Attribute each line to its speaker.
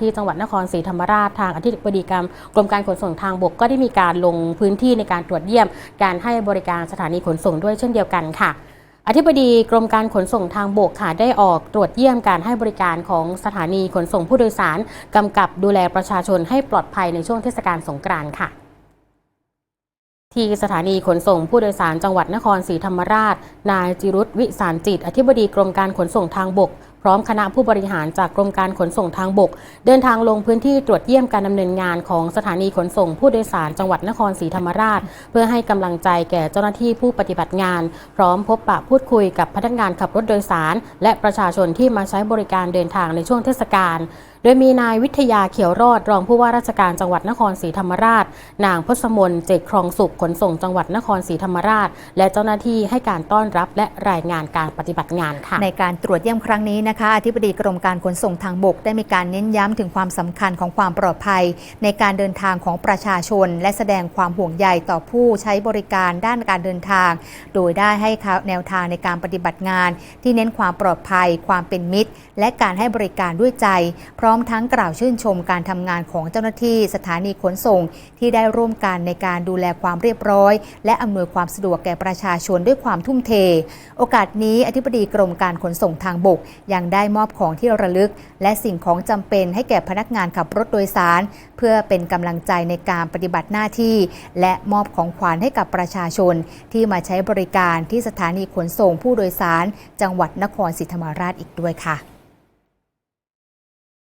Speaker 1: ที่จังหวัดนครศรีธรรมราชทางอธิบดีกรมกรมการขนส่งทางบกก็ได้มีการลงพื้นที่ในการตรวจเยี่ยม การให้บริการสถานีขนส่งด้วยเช่นเดียวกันค่ะอธิบดีกรมการขนส่งทางบกค่ะได้ออกตรวจเยี่ยมการให้บริการของสถานีขนส่งผู้โดยสาร กำกับดูแลประชาชนให้ปลอดภัยในช่วงเทศกาลสงกรานต์ค่ะ ที่สถานีขนส่งผู้โดยสารจังหวัดนครศรีธรรมราช นายจิรุตวิสารจิต อธิบดีกรมการขนส่งทางบก พร้อมคณะผู้บริหารจากกรมการขนส่งทางบก เดินทางลงพื้นที่ตรวจเยี่ยมการดำเนินงานของสถานีขนส่งผู้โดยสารจังหวัดนครศรีธรรมราช เพื่อให้กำลังใจแก่เจ้าหน้าที่ผู้ปฏิบัติงาน พร้อมพบปะพูดคุยกับพนักงานขับรถโดยสาร และประชาชนที่มาใช้บริการเดินทางในช่วงเทศกาล โดยมีนายวิทยาเขียวรอดรองผู้ว่าราชการจังหวัดนครศรีธรรมราช นางพศมนเจกครองสุขขนส่งจังหวัดนครศรีธรรมราช และเจ้าหน้าที่ให้การต้อนรับและรายงานการปฏิบัติงานค่ะ
Speaker 2: ในการตรวจเยี่ยมครั้งนี้นะคะอธิบดีกรมการขนส่งทางบกได้มีการเน้นย้ำถึงความสำคัญของความปลอดภัย ในการเดินทางของประชาชน และแสดงความห่วงใยต่อผู้ใช้บริการด้านการเดินทาง โดยได้ให้แนวทางในการปฏิบัติงาน ที่เน้นความปลอดภัย ความเป็นมิตร และการให้บริการด้วยใจพร้อมทั้งกล่าวชื่นชมการทำงานของเจ้าหน้าที่สถานีขนส่งที่ได้ร่วมกันในการดูแลความเรียบร้อย และอำนวยความสะดวกแก่ประชาชนด้วยความทุ่มเท โอกาสนี้อธิบดีกรมการขนส่งทางบก ยังได้มอบของที่ระลึก และสิ่งของจำเป็นให้แก่พนักงานขับรถโดยสาร เพื่อเป็นกำลังใจในการปฏิบัติหน้าที่ และมอบของขวัญให้กับประชาชน ที่มาใช้บริการที่สถานีขนส่งผู้โดยสาร จังหวัดนครศรีธรรมราชอีกด้วยค่ะ